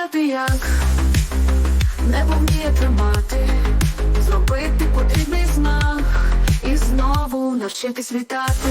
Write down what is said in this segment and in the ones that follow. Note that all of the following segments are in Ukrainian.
Порадити як небо вміє тримати, зробити потрібний знак і знову навчитись літати.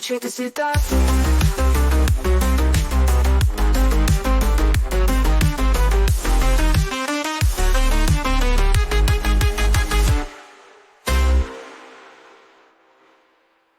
навчитись літати.